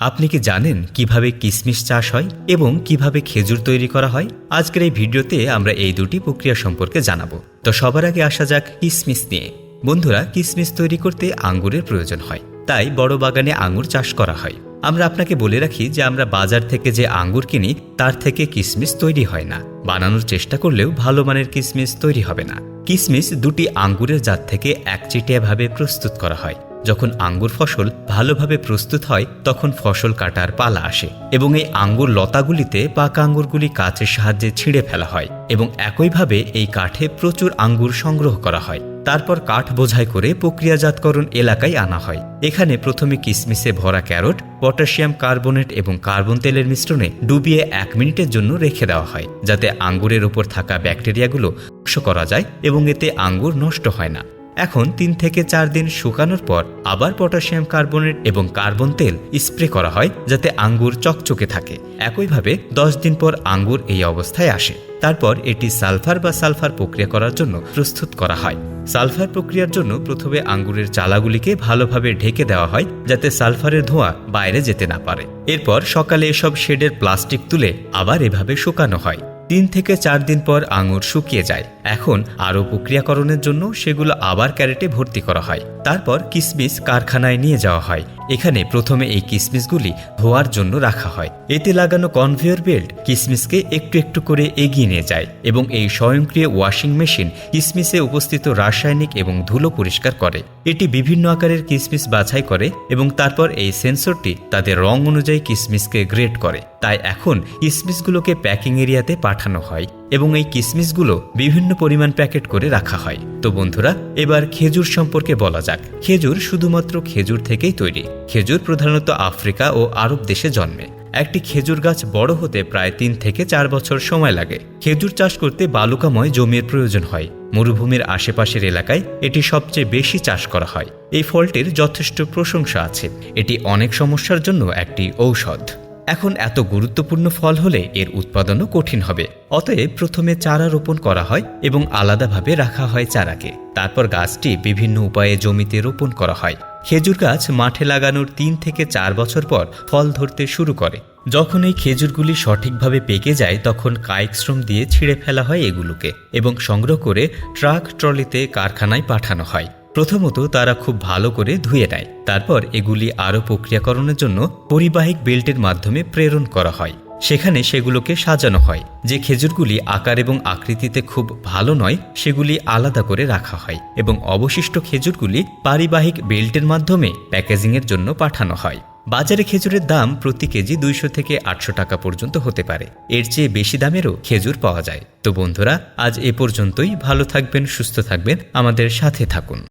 আপনি কি জানেন কীভাবে কিশমিশ চাষ হয় এবং কীভাবে খেজুর তৈরি করা হয়? আজকের এই ভিডিওতে আমরা এই দুটি প্রক্রিয়া সম্পর্কে জানাব। তো সবার আগে আসা যাক কিশমিশ নিয়ে। বন্ধুরা কিশমিশ তৈরি করতে আঙ্গুরের প্রয়োজন হয়, তাই বড় বাগানে আঙ্গুর চাষ করা হয়। আমরা আপনাকে বলে রাখি যে আমরা বাজার থেকে যে আঙ্গুর কিনি, তার থেকে কিশমিশ তৈরি হয় না। বানানোর চেষ্টা করলেও ভালো মানের কিশমিশ তৈরি হবে না। কিশমিশ দুটি আঙ্গুরের জাত থেকে একচিটিয়াভাবে প্রস্তুত করা হয়। যখন আঙ্গুর ফসল ভালোভাবে প্রস্তুত হয়, তখন ফসল কাটার পালা আসে এবং এই আঙ্গুর লতাগুলিতে পাকা আঙ্গুরগুলি কাচের সাহায্যে ছিঁড়ে ফেলা হয় এবং একইভাবে এই কাঠে প্রচুর আঙ্গুর সংগ্রহ করা হয়। তারপর কাঠ বোঝাই করে প্রক্রিয়াজাতকরণ এলাকায় আনা হয়। এখানে প্রথমে কিসমিসে ভরা ক্যারট, পটাশিয়াম কার্বনেট এবং কার্বন তেলের মিশ্রণে ডুবিয়ে এক মিনিটের জন্য রেখে দেওয়া হয়, যাতে আঙ্গুরের উপর থাকা ব্যাকটেরিয়াগুলো করা যায় এবং এতে আঙ্গুর নষ্ট হয় না। এখন তিন থেকে চার দিন শুকানোর পর আবার পটাশিয়াম কার্বনেট এবং কার্বন তেল স্প্রে করা হয় যাতে আঙ্গুর চকচকে থাকে। একইভাবে দশ দিন পর আঙ্গুর এই অবস্থায় আসে। তারপর এটি সালফার বা সালফার প্রক্রিয়া করার জন্য প্রস্তুত করা হয়। সালফার প্রক্রিয়ার জন্য প্রথমে আঙ্গুরের চালাগুলিকে ভালোভাবে ঢেকে দেওয়া হয় যাতে সালফারের ধোঁয়া বাইরে যেতে না পারে। এরপর সকালে এসব শেডের প্লাস্টিক তুলে আবার এভাবে শুকানো হয়। তিন থেকে চার দিন পর আঙুর শুকিয়ে যায়। এখন আরও প্রক্রিয়াকরণের জন্য সেগুলো আবার ক্যারেটে ভর্তি করা হয়। তারপর কিসমিস কারখানায় নিয়ে যাওয়া হয়। এখানে প্রথমে এই কিসমিসগুলি ধোয়ার জন্য রাখা হয়। এতে লাগানো কনভেয়র বেল্ট কিসমিসকে একটু একটু করে এগিয়ে নিয়ে যায় এবং এই স্বয়ংক্রিয় ওয়াশিং মেশিন কিসমিসে উপস্থিত রাসায়নিক এবং ধুলো পরিষ্কার করে। এটি বিভিন্ন আকারের কিসমিস বাছাই করে এবং তারপর এই সেন্সরটি তাদের রং অনুযায়ী কিসমিসকে গ্রেড করে। তাই এখন কিসমিসগুলোকে প্যাকিং এরিয়াতে পাঠানো হয়। এবং এই কিসমিসগুলো বিভিন্ন পরিমাণ প্যাকেট করে রাখা হয়। তো বন্ধুরা, এবার খেজুর সম্পর্কে বলা যাক। খেজুর শুধুমাত্র খেজুর থেকেই তৈরি। খেজুর প্রধানত আফ্রিকা ও আরব দেশে জন্মে। একটি খেজুর গাছ বড় হতে প্রায় তিন থেকে চার বছর সময় লাগে। খেজুর চাষ করতে বালুকাময় জমির প্রয়োজন হয়। মরুভূমির আশেপাশের এলাকায় এটি সবচেয়ে বেশি চাষ করা হয়। এই ফলটির যথেষ্ট প্রশংসা আছে। এটি অনেক সমস্যার জন্য একটি ঔষধ। এখন এত গুরুত্বপূর্ণ ফল হলে এর উৎপাদনও কঠিন হবে। অতএব প্রথমে চারা রোপণ করা হয় এবং আলাদাভাবে রাখা হয় চারাকে। তারপর গাছটি বিভিন্ন উপায়ে জমিতে রোপণ করা হয়। খেজুর গাছ মাঠে লাগানোর তিন থেকে চার বছর পর ফল ধরতে শুরু করে। যখন এই খেজুরগুলি সঠিকভাবে পেকে যায়, তখন কায়িক শ্রম দিয়ে ছিঁড়ে ফেলা হয় এগুলোকে এবং সংগ্রহ করে ট্রাক ট্রলিতে কারখানায় পাঠানো হয়। প্রথমত তারা খুব ভালো করে ধুয়ে নেয়। তারপর এগুলি আরও প্রক্রিয়াকরণের জন্য পরিবাহিক বেল্টের মাধ্যমে প্রেরণ করা হয়। সেখানে সেগুলোকে সাজানো হয়, যে খেজুরগুলি আকার এবং আকৃতিতে খুব ভালো নয়, সেগুলি আলাদা করে রাখা হয় এবং অবশিষ্ট খেজুরগুলি পারিবাহিক বেল্টের মাধ্যমে প্যাকেজিংয়ের জন্য পাঠানো হয়। বাজারে খেজুরের দাম প্রতি কেজি দুইশো থেকে আটশো টাকা পর্যন্ত হতে পারে। এর চেয়ে বেশি দামেরও খেজুর পাওয়া যায়। তো বন্ধুরা, আজ এ পর্যন্তই। ভালো থাকবেন, সুস্থ থাকবেন। আমাদের সাথে থাকুন।